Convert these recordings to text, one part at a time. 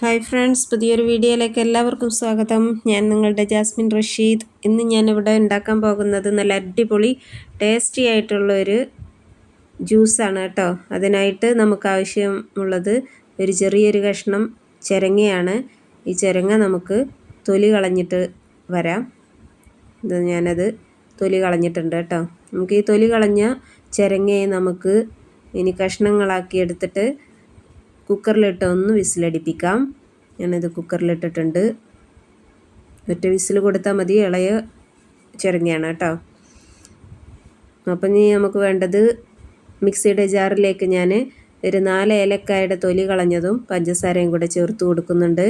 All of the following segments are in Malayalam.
ഹായ് ഫ്രണ്ട്സ് പുതിയൊരു വീഡിയോയിലേക്ക് എല്ലാവർക്കും സ്വാഗതം. ഞാൻ നിങ്ങളുടെ ജാസ്മിൻ റഷീദ്. ഇന്ന് ഞാൻ ഇവിടെ ഉണ്ടാക്കാൻ പോകുന്നത് നല്ല അടിപൊളി ടേസ്റ്റി ആയിട്ടുള്ള ഒരു ജ്യൂസാണ് കേട്ടോ. അതിനായിട്ട് നമുക്ക് ആവശ്യമുള്ളത് ഒരു ചെറിയൊരു കഷ്ണം ചിരങ്ങയാണ്. ഈ ചിരങ്ങ നമുക്ക് തൊലി കളഞ്ഞിട്ട് വരാം. ഇത് ഞാനത് തൊലി കളഞ്ഞിട്ടുണ്ട് കേട്ടോ. നമുക്ക് ഈ തൊലി കളഞ്ഞ ചിരങ്ങയെ നമുക്ക് ഇനി കഷ്ണങ്ങളാക്കി എടുത്തിട്ട് കുക്കറിലിട്ട് ഒന്ന് വിസിലടിപ്പിക്കാം. ഞാനിത് കുക്കറിലിട്ടിട്ടുണ്ട്. ഒറ്റ വിസിൽ കൊടുത്താൽ മതി ഇളയ ചെറുങ്ങിയാണ് കേട്ടോ. അപ്പം ഇനി നമുക്ക് വേണ്ടത് മിക്സിയുടെ ജാറിലേക്ക് ഞാൻ ഒരു നാല് ഏലക്കായുടെ തൊലി കളഞ്ഞതും പഞ്ചസാരയും കൂടെ ചേർത്ത് കൊടുക്കുന്നുണ്ട്.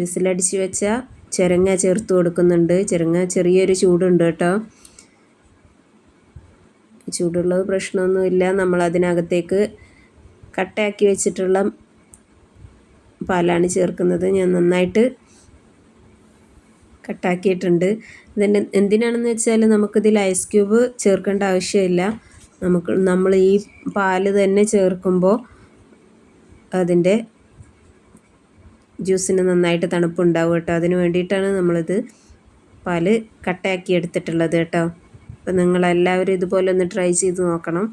വിസിലടിച്ച് വെച്ച ചിരങ്ങ ചേർത്ത് കൊടുക്കുന്നുണ്ട്. ചിരങ്ങ ചെറിയൊരു ചൂടുണ്ട് കേട്ടോ. ചൂടുള്ളത് പ്രശ്നമൊന്നുമില്ല നമ്മൾ അതിനകത്തേക്ക് കട്ടയാക്കി വെച്ചിട്ടുള്ള പാലാണ് ചേർക്കുന്നത്. ഞാൻ നന്നായിട്ട് കട്ടാക്കിയിട്ടുണ്ട്. ഇതിന്റെ എന്തിനാണെന്ന് വെച്ചാൽ നമുക്കിതിൽ ഐസ് ക്യൂബ് ചേർക്കേണ്ട ആവശ്യമില്ല. നമുക്ക് നമ്മൾ ഈ പാൽ തന്നെ ചേർക്കുമ്പോൾ അതിന്റെ ജ്യൂസിന് നന്നായിട്ട് തണുപ്പുണ്ടാവും കേട്ടോ. അതിന് വേണ്ടിയിട്ടാണ് നമ്മളിത് പാൽ കട്ടയാക്കി എടുത്തിട്ടുള്ളത് കേട്ടോ. അപ്പം നിങ്ങളെല്ലാവരും ഇതുപോലെ ഒന്ന് ട്രൈ ചെയ്ത് നോക്കണം.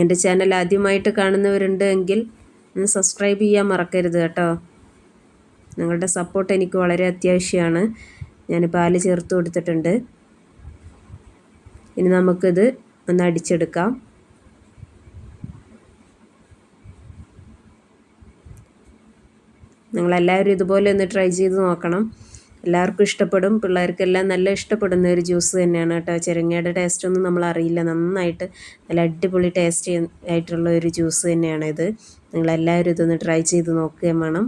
എന്റെ ചാനൽ ആദ്യമായിട്ട് കാണുന്നവരുണ്ട് എങ്കിൽ ഒന്ന് സബ്സ്ക്രൈബ് ചെയ്യാൻ മറക്കരുത് കേട്ടോ. നിങ്ങളുടെ സപ്പോർട്ട് എനിക്ക് വളരെ അത്യാവശ്യമാണ്. ഞാൻ പാൽ ചേർത്ത് കൊടുത്തിട്ടുണ്ട്. ഇനി നമുക്കിത് ഒന്ന് അടിച്ചെടുക്കാം. നിങ്ങളെല്ലാവരും ഇതുപോലെ ഒന്ന് ട്രൈ ചെയ്ത് നോക്കണം. എല്ലാവർക്കും ഇഷ്ടപ്പെടും. പിള്ളേർക്കെല്ലാം നല്ല ഇഷ്ടപ്പെടുന്ന ഒരു ജ്യൂസ് തന്നെയാണ് കേട്ടോ. ചിരങ്ങയുടെ ടേസ്റ്റൊന്നും നമ്മൾ അറിയില്ല. നന്നായിട്ട് നല്ല അടിപൊളി ടേസ്റ്റ് ആയിട്ടുള്ള ഒരു ജ്യൂസ് തന്നെയാണ് ഇത്. നിങ്ങളെല്ലാവരും ഇതൊന്ന് ട്രൈ ചെയ്ത് നോക്കുകയും വേണം.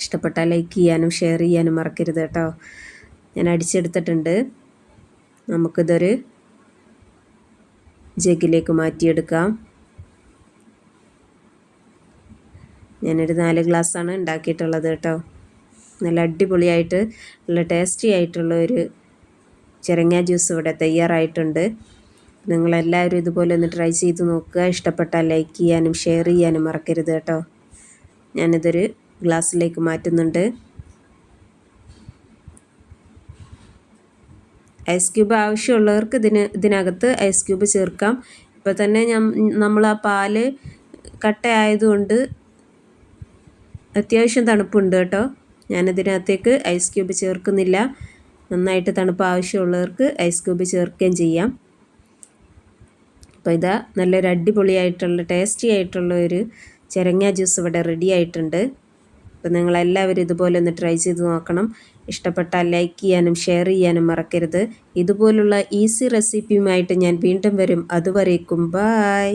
ഇഷ്ടപ്പെട്ടാൽ ലൈക്ക് ചെയ്യാനും ഷെയർ ചെയ്യാനും മറക്കരുത് കേട്ടോ. ഞാൻ അടിച്ചെടുത്തിട്ടുണ്ട്. നമുക്കിതൊരു ജഗ്ഗിലേക്ക് മാറ്റിയെടുക്കാം. ഞാനൊരു നാല് ഗ്ലാസ്സാണ് ഉണ്ടാക്കിയിട്ടുള്ളത് കേട്ടോ. നല്ല അടിപൊളിയായിട്ട് നല്ല ടേസ്റ്റി ആയിട്ടുള്ള ഒരു ചിരങ്ങ ജ്യൂസ് ഇവിടെ തയ്യാറായിട്ടുണ്ട്. നിങ്ങളെല്ലാവരും ഇതുപോലെ ഒന്ന് ട്രൈ ചെയ്ത് നോക്കുക. ഇഷ്ടപ്പെട്ടാൽ ലൈക്ക് ചെയ്യാനും ഷെയർ ചെയ്യാനും മറക്കരുത് കേട്ടോ. ഞാനിതൊരു ഗ്ലാസ്സിലേക്ക് മാറ്റുന്നുണ്ട്. ഐസ് ക്യൂബ് ആവശ്യമുള്ളവർക്ക് ഇതിന് ഇതിനകത്ത് ഐസ് ക്യൂബ് ചേർക്കാം. ഇപ്പോൾ തന്നെ ഞാൻ നമ്മൾ ആ പാൽ കട്ടയായതുകൊണ്ട് അത്യാവശ്യം തണുപ്പുണ്ട് കേട്ടോ. ഞാനതിനകത്തേക്ക് ഐസ് ക്യൂബ് ചേർക്കുന്നില്ല. നന്നായിട്ട് തണുപ്പ് ആവശ്യമുള്ളവർക്ക് ഐസ് ക്യൂബ് ചേർക്കുകയും ചെയ്യാം. അപ്പോൾ ഇതാ നല്ലൊരു അടിപൊളിയായിട്ടുള്ള ടേസ്റ്റി ആയിട്ടുള്ള ഒരു ചിരങ്ങ ജ്യൂസ് ഇവിടെ റെഡി ആയിട്ടുണ്ട്. അപ്പോൾ നിങ്ങളെല്ലാവരും ഇതുപോലെ ഒന്ന് ട്രൈ ചെയ്ത് നോക്കണം. ഇഷ്ടപ്പെട്ടാൽ ലൈക്ക് ചെയ്യാനും ഷെയർ ചെയ്യാനും മറക്കരുത്. ഇതുപോലുള്ള ഈസി റെസിപ്പിയുമായിട്ട് ഞാൻ വീണ്ടും വരും. അതുവരേക്കും ബായ്.